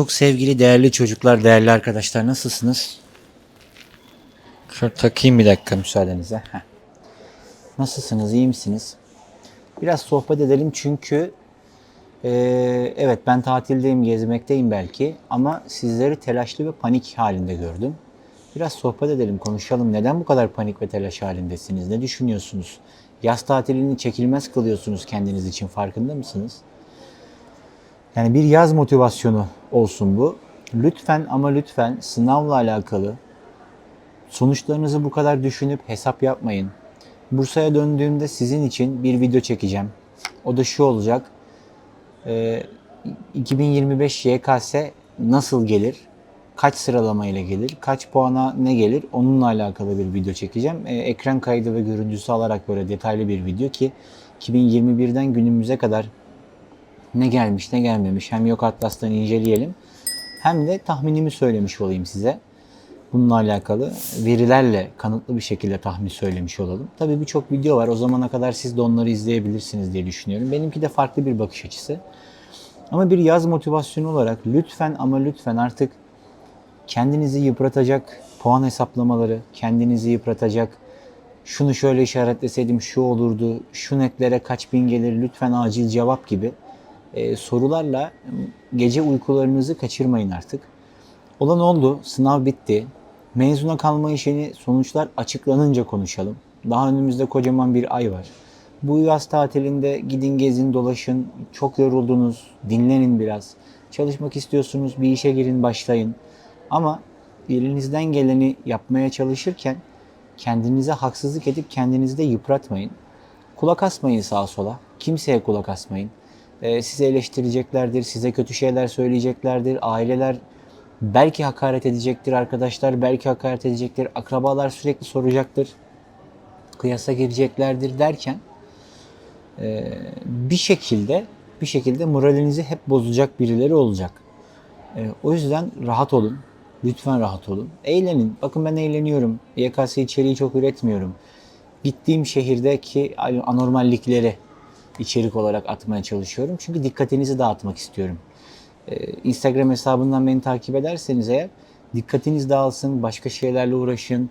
Çok sevgili değerli çocuklar, değerli arkadaşlar nasılsınız? Şöyle takayım bir dakika müsaadenizle. Heh. Nasılsınız, iyi misiniz? Biraz sohbet edelim çünkü eee, evet ben tatildeyim, gezmekteyim belki ama sizleri telaşlı ve panik halinde gördüm. Biraz sohbet edelim, konuşalım. Neden bu kadar panik ve telaş halindesiniz? Ne düşünüyorsunuz? Yaz tatilini çekilmez kılıyorsunuz kendiniz için farkında mısınız? Yani bir yaz motivasyonu olsun bu. Lütfen ama lütfen sınavla alakalı sonuçlarınızı bu kadar düşünüp hesap yapmayın. Bursa'ya döndüğümde sizin için bir video çekeceğim. O da şu olacak. Ee, 2025 YKS nasıl gelir? Kaç sıralamayla gelir? Kaç puana ne gelir? Onunla alakalı bir video çekeceğim. Ee, ekran kaydı ve görüntüsü alarak böyle detaylı bir video ki 2021'den günümüze kadar ne gelmiş ne gelmemiş hem yok atlastan inceleyelim hem de tahminimi söylemiş olayım size. Bununla alakalı verilerle kanıtlı bir şekilde tahmin söylemiş olalım. Tabii birçok video var. O zamana kadar siz de onları izleyebilirsiniz diye düşünüyorum. Benimki de farklı bir bakış açısı. Ama bir yaz motivasyonu olarak lütfen ama lütfen artık kendinizi yıpratacak puan hesaplamaları, kendinizi yıpratacak şunu şöyle işaretleseydim şu olurdu, şu netlere kaç bin gelir lütfen acil cevap gibi e, sorularla gece uykularınızı kaçırmayın artık. Olan oldu, sınav bitti. Mezuna kalma işini sonuçlar açıklanınca konuşalım. Daha önümüzde kocaman bir ay var. Bu yaz tatilinde gidin gezin dolaşın. Çok yoruldunuz. Dinlenin biraz. Çalışmak istiyorsunuz. Bir işe girin başlayın. Ama elinizden geleni yapmaya çalışırken kendinize haksızlık edip kendinizi de yıpratmayın. Kulak asmayın sağa sola. Kimseye kulak asmayın. Ee, sizi eleştireceklerdir, size kötü şeyler söyleyeceklerdir. Aileler belki hakaret edecektir arkadaşlar, belki hakaret edecektir. Akrabalar sürekli soracaktır. Kıyasa gireceklerdir derken e, bir şekilde bir şekilde moralinizi hep bozacak birileri olacak. E, o yüzden rahat olun. Lütfen rahat olun. Eğlenin. Bakın ben eğleniyorum. YKS içeriği çok üretmiyorum. Gittiğim şehirdeki anormallikleri içerik olarak atmaya çalışıyorum. Çünkü dikkatinizi dağıtmak istiyorum. Ee, Instagram hesabından beni takip ederseniz eğer dikkatiniz dağılsın, başka şeylerle uğraşın.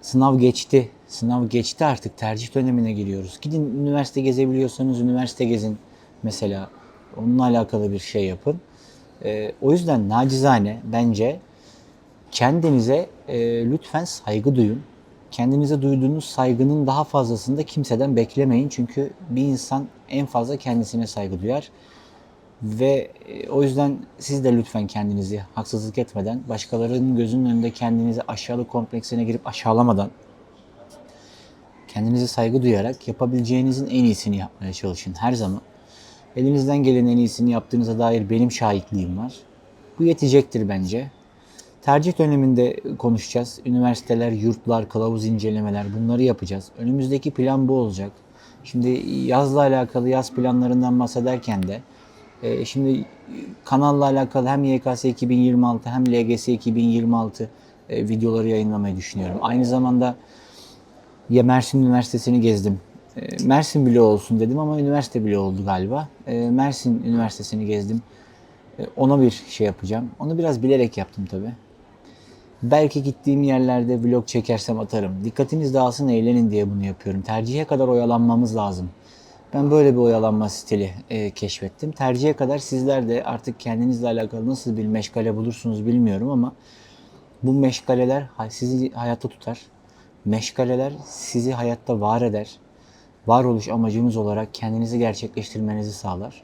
Sınav geçti. Sınav geçti artık. Tercih dönemine giriyoruz. Gidin üniversite gezebiliyorsanız üniversite gezin mesela. Onunla alakalı bir şey yapın. Ee, o yüzden nacizane bence kendinize e, lütfen saygı duyun. Kendinize duyduğunuz saygının daha fazlasını da kimseden beklemeyin. Çünkü bir insan en fazla kendisine saygı duyar. Ve e, o yüzden siz de lütfen kendinizi haksızlık etmeden, başkalarının gözünün önünde kendinizi aşağılık kompleksine girip aşağılamadan, kendinize saygı duyarak yapabileceğinizin en iyisini yapmaya çalışın her zaman. Elinizden gelen en iyisini yaptığınıza dair benim şahitliğim var. Bu yetecektir bence. Tercih döneminde konuşacağız. Üniversiteler, yurtlar, kılavuz incelemeler bunları yapacağız. Önümüzdeki plan bu olacak. Şimdi yazla alakalı yaz planlarından bahsederken de e, şimdi kanalla alakalı hem YKS 2026 hem LGS 2026 e, videoları yayınlamayı düşünüyorum. Aynı zamanda ya Mersin Üniversitesi'ni gezdim. E, Mersin bile olsun dedim ama üniversite bile oldu galiba. Mersin Üniversitesi'ni gezdim. Ona bir şey yapacağım. Onu biraz bilerek yaptım tabii. Belki gittiğim yerlerde vlog çekersem atarım. Dikkatiniz dağılsın eğlenin diye bunu yapıyorum. Tercihe kadar oyalanmamız lazım. Ben böyle bir oyalanma stili e, keşfettim. Tercihe kadar sizler de artık kendinizle alakalı nasıl bir meşgale bulursunuz bilmiyorum ama bu meşgaleler sizi hayatta tutar. Meşgaleler sizi hayatta var eder. Varoluş amacınız olarak kendinizi gerçekleştirmenizi sağlar.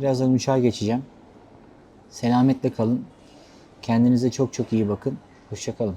Birazdan uçağa geçeceğim. Selametle kalın. Kendinize çok çok iyi bakın. Hoşçakalın.